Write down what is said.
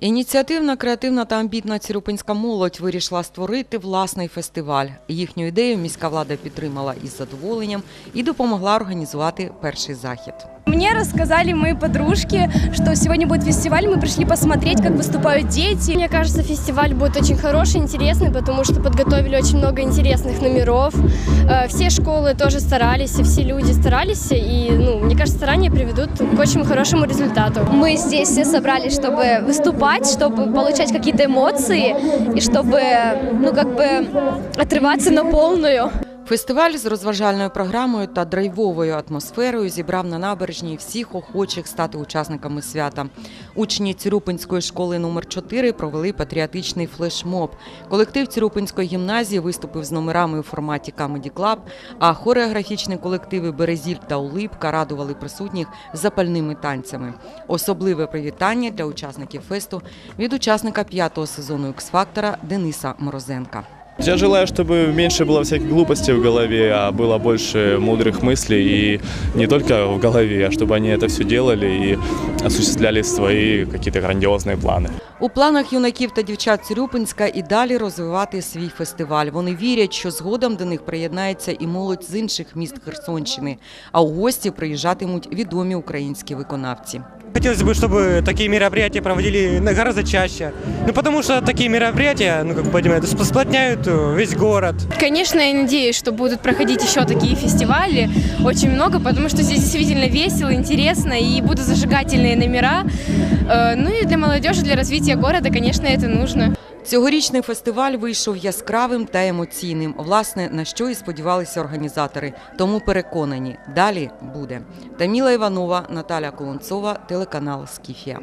Ініціативна, креативна та амбітна цирупинська молодь вирішила створити власний фестиваль. Їхню ідею міська влада підтримала із задоволенням і допомогла організувати перший захід. Мне рассказали мои подружки, что сегодня будет фестиваль, мы пришли посмотреть, как выступают дети. Мне кажется, фестиваль будет очень хороший, интересный, потому что подготовили очень много интересных номеров. Э, Все школы тоже старались, и все люди старались, и, ну, мне кажется, старания приведут к очень хорошему результату. Мы здесь все собрались, чтобы выступать, чтобы получать какие-то эмоции и чтобы, ну, как бы отрываться на полную. Фестиваль з розважальною програмою та драйвовою атмосферою зібрав на набережній всіх охочих стати учасниками свята. Учні Цюрупинської школи номер 4 провели патріотичний флешмоб. Колектив Цюрупинської гімназії виступив з номерами у форматі Comedy Club, а хореографічні колективи Березіль та Улипка радували присутніх запальними танцями. Особливе привітання для учасників фесту від учасника п'ятого сезону X-Factor Дениса Морозенка. Я желаю, чтобы меньше было всяких глупостей в голове, а было больше мудрых мыслей и не только в голове, а чтобы они это все делали и осуществляли свои какие-то грандиозные планы. У планах юнаків та дівчат Цюрюпинська і далі розвивати свій фестиваль. Вони вірять, що згодом до них приєднається і молодь з інших міст Херсонщини, а у гості приїжджатимуть відомі українські виконавці. Хотелось бы, чтобы такие мероприятия проводили на- гораздо чаще. Ну, потому что такие мероприятия, ну, как понимаете, сп- сплотняют э, весь город. Конечно, я надеюсь, что будут проходить еще такие фестивали, очень много, потому что здесь действительно весело, интересно и будут зажигательные номера. Э, Ну и для молодежи, для развития города, конечно, это нужно. Цьогорічний фестиваль вийшов яскравим та емоційним. Власне, на що і сподівалися організатори. Тому переконані, далі буде. Таміла Іванова, Наталя Колонцова, телеканал Скіфія.